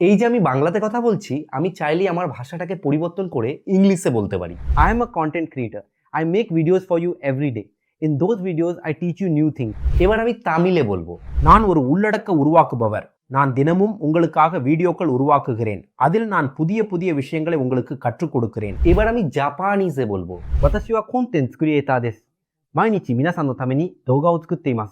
এই যে আমি বাংলাতে কথা বলছি আমি চাইলেই আমার ভাষাটাকে পরিবর্তন করে ইংলিশে বলতে পারি I am a content creator. I make videos for you every day. In those videos, I teach you new things. এবার আমি তামিলে বলবো நான் ஒரு உள்ளடக்க உருவாக்குபவர் நான் தினமும் உங்களுக்காக வீடியோக்கள் உருவாக்குகிறேன் அதில் நான் புதிய புதிய விஷயங்களை உங்களுக்கு கற்றுக் கொடுக்கிறேன் এবার আমি জাপানিজে বলবো 私はコンテンツクリエイターです毎日皆さんのために動画を作っています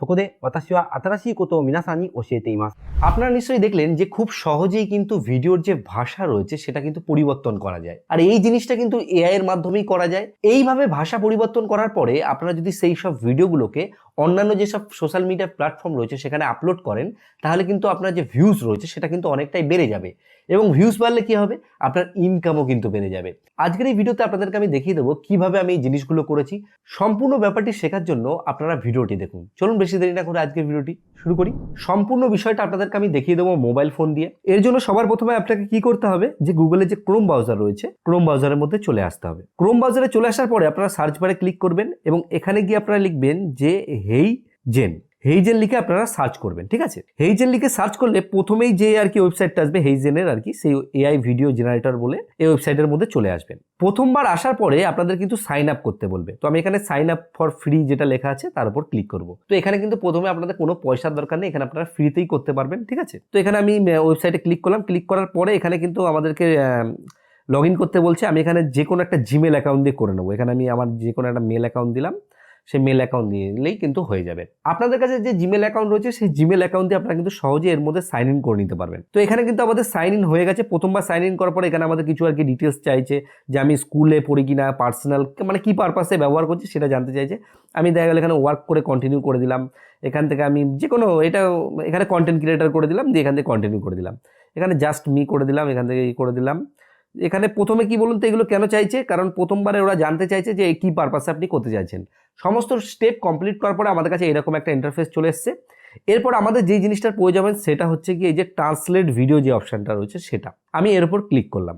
そこで私は新しいことを皆さんに教えています আপনারা নিশ্চয়ই দেখলেন যে খুব সহজেই কিন্তু ভিডিওর যে ভাষা রয়েছে সেটা কিন্তু পরিবর্তন করা যায় আর এই জিনিসটা কিন্তু এআই এর মাধ্যমেই করা যায় এইভাবে ভাষা পরিবর্তন করার পরে আপনারা যদি সেই সব ভিডিওগুলোকে অন্যান্য যেসব সোশ্যাল মিডিয়া প্ল্যাটফর্ম রয়েছে সেখানে আপলোড করেন, তাহলে কিন্তু আপনার যে ভিউজ রয়েছে সেটা কিন্তু অনেকটাই বেড়ে যাবে। এবং ভিউজ বাড়লে কি হবে? আপনার ইনকামও কিন্তু বেড়ে যাবে। আজকের এই ভিডিওতে আপনাদেরকে আমি দেখিয়ে দেবো কীভাবে আমি এই জিনিসগুলো করেছি। সম্পূর্ণ ব্যাপারটি শেখার জন্য আপনারা ভিডিওটি দেখুন। চলুন বেশি দেরি না করে আজকের ভিডিওটি শুরু করি। সম্পূর্ণ বিষয়টা আপনাদেরকে আমি দেখিয়ে দেবো মোবাইল ফোন দিয়ে। এর জন্য সবার প্রথমে আপনাকে কি করতে হবে? যে গুগলে যে ক্রোম ব্রাউজার রয়েছে ক্রোম ব্রাউজারের মধ্যে চলে আসতে হবে। ক্রোম ব্রাউজারে চলে আসার পরে আপনারা সার্চ বারে ক্লিক করবেন এবং এখানে গিয়ে আপনারা লিখবেন যে হেই জেন হেইজেন লিখে আপনারা সার্চ করবেন, ঠিক আছে? হেইজেন লিখে সার্চ করলে প্রথমেই যে আর কি ওয়েবসাইটটা আসবে হেইজেনের আর কি, সেই এআই ভিডিও জেনারেটর বলে এই ওয়েবসাইটের মধ্যে চলে আসবেন। প্রথমবার আসার পরে আপনাদের কিন্তু সাইন আপ করতে বলবে। তো আমি এখানে সাইন আপ ফর ফ্রি যেটা লেখা আছে, তার উপর ক্লিক করব। তো এখানে কিন্তু প্রথমে আপনাদের কোনো পয়সার দরকার নেই, এখানে আপনারা ফ্রিতেই করতে পারবেন, ঠিক আছে? তো এখানে আমি ওয়েবসাইটে ক্লিক করলাম ক্লিক করার পরে এখানে কিন্তু আমাদেরকে লগ ইন করতে বলছে। আমি এখানে যে কোনো একটা জিমেল অ্যাকাউন্ট দিয়ে করে নেব। এখানে আমি আমার যে কোনো একটা মেল অ্যাকাউন্ট দিলাম। সেই মেল অ্যাকাউন্ট দিয়ে দিলেই কিন্তু হয়ে যাবে। আপনাদের কাছে যে জিমেল অ্যাকাউন্ট রয়েছে, সেই জিমেল অ্যাকাউন্ট দিয়ে আপনারা কিন্তু সহজে এর মধ্যে সাইন ইন করে নিতে পারবেন। তো এখানে কিন্তু আমাদের সাইন ইন হয়ে গেছে। প্রথমবার সাইন ইন করার পরে এখানে আমাদের কিছু আর কি ডিটেলস চাইছে যে আমি স্কুলে পড়ি কি না পার্সোনাল মানে কী পারপাসে ব্যবহার করছি সেটা জানতে চাইছে। আমি দেখা গেল এখানে ওয়ার্ক করে কন্টিনিউ করে দিলাম। এখান থেকে আমি যে কোনো এটা এখানে কন্টেন্ট ক্রিয়েটার করে দিলাম, দিয়ে এখান থেকে কন্টিনিউ করে দিলাম। এখানে জাস্ট মি করে দিলাম, এখান থেকে করে দিলাম। এখানে প্রথমে কি বলুন তো এগুলো কেন চাইছে? কারণ প্রথমবারে ওরা জানতে চাইছে যে কী পারপাসে আপনি করতে চাইছেন। সমস্ত স্টেপ কমপ্লিট করার পরে আমাদের কাছে এরকম একটা ইন্টারফেস চলে এসছে। এরপর আমাদের যেই জিনিসটার প্রয়োজন সেটা হচ্ছে কি এই যে ট্রান্সলেট ভিডিও যে অপশানটা রয়েছে সেটা। আমি এর উপর ক্লিক করলাম।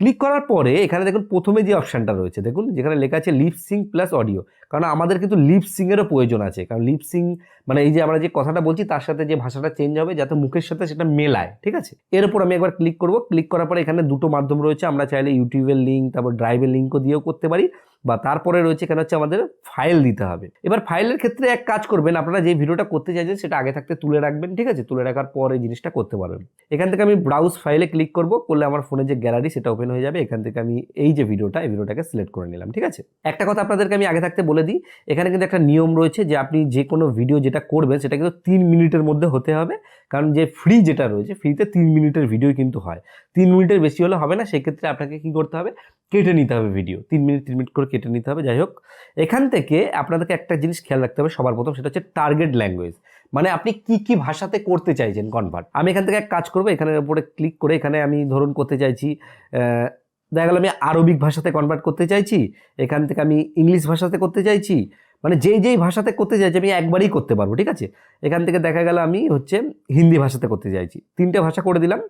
ক্লিক করার পরে এখানে দেখুন প্রথমে যে অপশানটা রয়েছে, দেখুন যেখানে লেখা আছে লিপ সিং প্লাস অডিও কারণ আমাদের কিন্তু লিপ সিংয়েরও প্রয়োজন আছে, কারণ লিপ সিং মানে এই যে আমরা যে কথাটা বলছি তার সাথে যে ভাষাটা চেঞ্জ হবে যাতে মুখের সাথে সেটা মেলায়, ঠিক আছে? এর উপর আমি একবার ক্লিক করব। ক্লিক করার পরে এখানে দুটো মাধ্যম রয়েছে, আমরা চাইলে ইউটিউবের লিঙ্ক তারপর ড্রাইভের লিঙ্কও দিয়েও করতে পারি। বা তারপরে রয়েছে এখানে হচ্ছে আমাদের ফাইল দিতে হবে। এবার ফাইলের ক্ষেত্রে এক কাজ করবেন, আপনারা যে ভিডিওটা করতে চাইছেন সেটা আগে থাকতে তুলে রাখবেন, ঠিক আছে? তুলে রাখার পর এই জিনিসটা করতে পারবেন এখান থেকে আমি ব্রাউজ ফাইলে ক্লিক করব, করলে আমার ফোনে যে গ্যালারি সেটা ওপেন হয়ে যাবে, এখান থেকে আমি এই যে ভিডিওটা এই ভিডিওটাকে সিলেক্ট করে নিলাম, ঠিক আছে? একটা কথা আপনাদেরকে আমি আগে থাকতে বলে দিই, এখানে কিন্তু একটা নিয়ম রয়েছে যে আপনি যে কোনো ভিডিও যেটা করবেন সেটা কিন্তু তিন মিনিটের মধ্যে হতে হবে, কারণ যে ফ্রি যেটা রয়েছে ফ্রিতে তিন মিনিটের ভিডিও কিন্তু হয়। তিন মিনিটের বেশি হলে হবে না, সেক্ষেত্রে আপনাকে কি করতে হবে, কেটে নিতে হবে ভিডিও তিন মিনিট তিন মিনিট করে কেটে নিতে হবে। যাই হোক, এখান থেকে আপনাদেরকে একটা জিনিস খেয়াল রাখতে হবে সবার প্রথম, সেটা হচ্ছে টার্গেট ল্যাঙ্গুয়েজ মানে আপনি কি কি ভাষাতে করতে চাইছেন কনভার্ট আমি এখান থেকে এক কাজ করব এখানের উপরে ক্লিক করে এখানে আমি ধরুন করতে চাইছি দেখা গেল আমি আরবিক ভাষাতে কনভার্ট করতে চাইছি, এখান থেকে আমি ইংলিশ ভাষাতে করতে চাইছি মানে যেই যেই ভাষাতে করতে চাইছি আমি একবারই করতে পারব, ঠিক আছে? এখান থেকে দেখা গেল আমি হচ্ছে হিন্দি ভাষাতে করতে চাইছি। তিনটে ভাষা করে দিলাম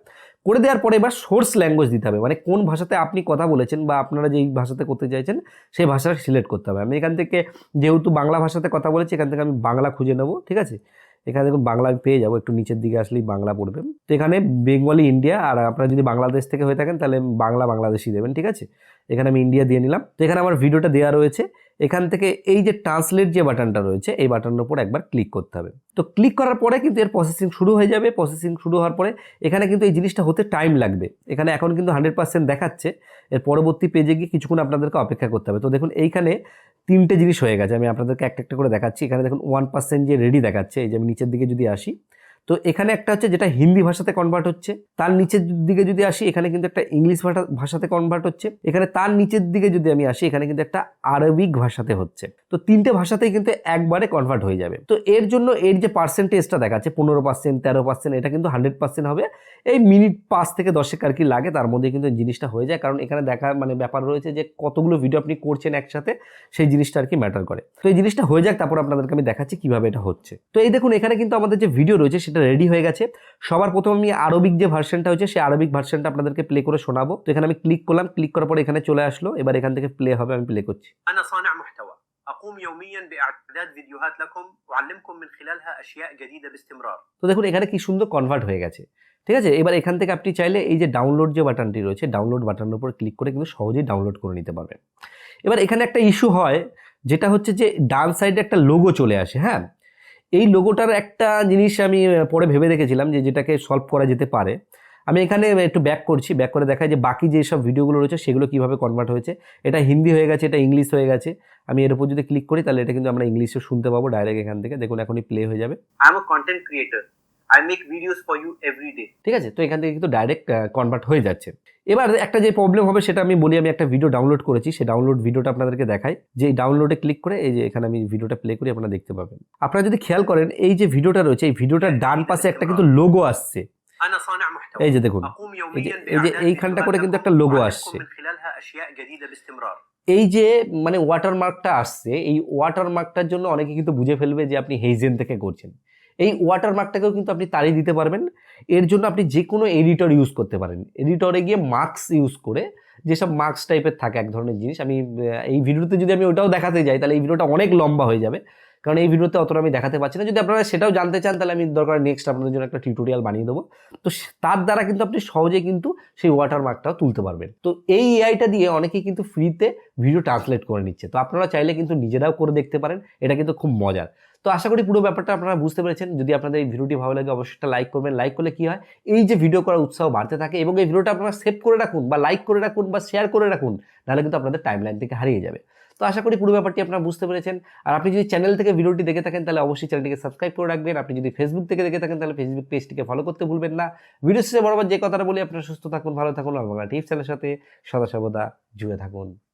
করে দেওয়ার পরে এবার সোর্স ল্যাঙ্গুয়েজ দিতে হবে। মানে কোন ভাষাতে আপনি কথা বলেছেন বা আপনারা যেই ভাষাতে করতে চাইছেন, সেই ভাষাটা সিলেক্ট করতে হবে। আমি এখান থেকে যেহেতু বাংলা ভাষাতে কথা বলেছি, এখান থেকে আমি বাংলা খুঁজে নেব, ঠিক আছে? এখানে দেখুন বাংলা আমি পেয়ে যাব, একটু নিচের দিকে আসলেই বাংলা পড়বে। তো এখানে বেঙ্গলি ইন্ডিয়া আর আপনারা যদি বাংলাদেশ থেকে হয়ে থাকেন, তাহলে বাংলা বাংলাদেশি দেবেন, ঠিক আছে? এখানে আমি ইন্ডিয়া দিয়ে নিলাম। তো এখানে আমার ভিডিওটা দেওয়া রয়েছে। এখান থেকে এই যে ট্রান্সলেট যে বাটনটা রয়েছে, এই বাটনের উপর একবার ক্লিক করতে হবে। তো ক্লিক করার পরে কিন্তু এর প্রসেসিং শুরু হয়ে যাবে। প্রসেসিং শুরু হওয়ার পরে এখানে কিন্তু এই জিনিসটা হতে টাইম লাগবে। এখানে এখন কিন্তু হান্ড্রেড পার্সেন্ট দেখাচ্ছে। এর পরবর্তী পেজে গিয়ে কিছুক্ষণ আপনাদেরকে অপেক্ষা করতে হবে। তো দেখুন, এইখানে তিনটে জিনিস হয়ে গেছে। আমি আপনাদেরকে একটা একটা করে দেখাচ্ছি। এখানে দেখুন ওয়ান পার্সেন্ট যে রেডি দেখাচ্ছে, এই যে আমি নিচের দিকে যদি আসি তো এখানে একটা হচ্ছে যেটা হিন্দি ভাষাতে কনভার্ট হচ্ছে, তার নিচের দিকে যদি আসি, এখানে কিন্তু একটা ইংলিশ ভাষা, ভাষাতে কনভার্ট হচ্ছে, এখানে তার নিচের দিকে যদি আমি আসি, এখানে কিন্তু একটা আরবিক ভাষাতে হচ্ছে। তো তিনটে ভাষাতেই কিন্তু একবারে কনভার্ট হয়ে যাবে। তো এর জন্য এর যে পার্সেন্টেজটা দেখাচ্ছে, পনেরো পার্সেন্ট তেরো পার্সেন্ট এটা কিন্তু হান্ড্রেড পার্সেন্ট হবে। এই মিনিট পাঁচ থেকে দশেক আর কি লাগে, তার মধ্যে কিন্তু জিনিসটা হয়ে যায়, কারণ এখানে দেখা মানে ব্যাপার রয়েছে যে কতগুলো ভিডিও আপনি করছেন একসাথে, সেই জিনিসটা আর কি ম্যাটার করে। তো এই জিনিসটা হয়ে যাক, তারপর আপনাদেরকে আমি দেখাচ্ছি কীভাবে এটা হচ্ছে। তো এই দেখুন, এখানে কিন্তু আমাদের যে ভিডিও রয়েছে, সেটা সেটা রেডি হয়ে গেছে। সবার প্রথম আমি আরবিক যে ভার্সনটা হয়েছে সেই আরবিক ভার্সনটা আপনাদেরকে প্লে করে শোনাবো। তো এখানে আমি ক্লিক করলাম ক্লিক করার পর এখানে চলে আসলো। এবার এখান থেকে প্লে হবে আমি প্লে করছি। তো দেখুন এখানে কি সুন্দর কনভার্ট হয়ে গেছে। ঠিক আছে? এবার এখান থেকে আপনি চাইলে এই যে ডাউনলোড যে বাটনটি রয়েছে ডাউনলোড বাটনের উপর ক্লিক করে কিন্তু সহজেই ডাউনলোড করে নিতে পারবেন। এবার এখানে একটা ইস্যু হয় যেটা হচ্ছে যে ডান সাইডে একটা লোগো চলে আসে হ্যাঁ? এই লোগোটার একটা জিনিস আমি পরে ভেবে দেখেছিলাম যে যেটাকে সলভ করা যেতে পারে। আমি এখানে একটু ব্যাক করছি ব্যাক করে দেখায় যে বাকি যে সব ভিডিওগুলো রয়েছে সেগুলো কীভাবে কনভার্ট হয়েছে। এটা হিন্দি হয়ে গেছে, এটা ইংলিশ হয়ে গেছে। আমি এর উপর যদি ক্লিক করি তাহলে এটা কিন্তু আমরা ইংলিশে শুনতে পাবো ডাইরেক্ট এখান থেকে। দেখুন এখনই প্লে হয়ে যাবে। I am content creator. I make videos for you every day ঠিক আছে? তো এখান থেকে কিন্তু ডাইরেক্ট কনভার্ট হয়ে যাচ্ছে। এবার একটা যে প্রবলেম হবে সেটা আমি বলি আমি একটা ভিডিও ডাউনলোড করেছি। সেই ডাউনলোড ভিডিওটা আপনাদেরকে দেখাই। যে ডাউনলোডে ক্লিক করে এই যে এখানে আমি ভিডিওটা প্লে করি আপনারা দেখতে পাবেন। আপনারা যদি খেয়াল করেন এই যে ভিডিওটা রয়েছে এই ভিডিওটার ডান পাশে একটা কিন্তু লোগো আসছে। এই যে দেখুন এই যে এইখানটা করে কিন্তু একটা লোগো আসছে। এই যে মানে ওয়াটারমার্কটা আসছে এই ওয়াটারমার্কটার জন্য অনেকে কিন্তু বুঝে ফেলবে যে আপনি হেইজেন থেকে করছেন। এই ওয়াটারমার্কটাকেও কিন্তু আপনি তাড়িয়ে দিতে পারবেন। এর জন্য আপনি যে কোনো এডিটর ইউজ করতে পারেন। এডিটরে গিয়ে মার্কস ইউজ করে যেসব মার্কস টাইপের থাকে এক ধরনের জিনিস, আমি এই ভিডিওতে যদি আমি ওটাও দেখাতে যাই, তাহলে এই ভিডিওটা অনেক লম্বা হয়ে যাবে। কারণ এই ভিডিওতে অতটা আমি দেখাতে পারছি না। যদি আপনারা সেটাও জানতে চান, তাহলে আমি দরকার নেক্সট আপনাদের জন্য একটা টিউটোরিয়াল বানিয়ে দেবো। তো তার দ্বারা কিন্তু আপনি সহজে কিন্তু সেই ওয়াটারমার্কটাও তুলতে পারবেন। তো এই এআইটা দিয়ে অনেকেই কিন্তু ফ্রিতে ভিডিও ট্রান্সলেট করে নিচ্ছে। তো আপনারা চাইলে কিন্তু নিজেরাও করে দেখতে পারেন। এটা কিন্তু খুব মজার। তো আশা করি পুরো ব্যাপারটা আপনারা বুঝতে পেরেছেন। যদি আপনাদের এই ভিডিওটি ভালো লাগে অবশ্যই একটা লাইক করবেন। লাইক করলে কি হয়? এই যে ভিডিও করার উৎসাহ বাড়তে থাকে এবং এই ভিডিওটা আপনারা সেভ করে রাখুন বা লাইক করে রাখুন বা শেয়ার করে রাখুন, নাহলে কিন্তু আপনাদের টাইম লাইন থেকে হারিয়ে যাবে। তো আশা করি পুরো ব্যাপারটি আপনারা বুঝতে পেরেছেন। আর আপনি যদি চ্যানেল থেকে ভিডিওটি দেখে থাকেন, তাহলে অবশ্যই চ্যানেলটিকে সাবস্ক্রাইব করে রাখবেন। আপনি যদি ফেসবুক থেকে দেখে থাকেন, তাহলে ফেসবুক পেজটিকে ফলো করতে ভুলবেন না। ভিডিও শেষে বরাবর যে কথাটা বলি, আপনারা সুস্থ থাকুন, ভালো থাকুন বাংলা টিপস চ্যানেলের সাথে সদা সর্বদা জুড়ে থাকুন।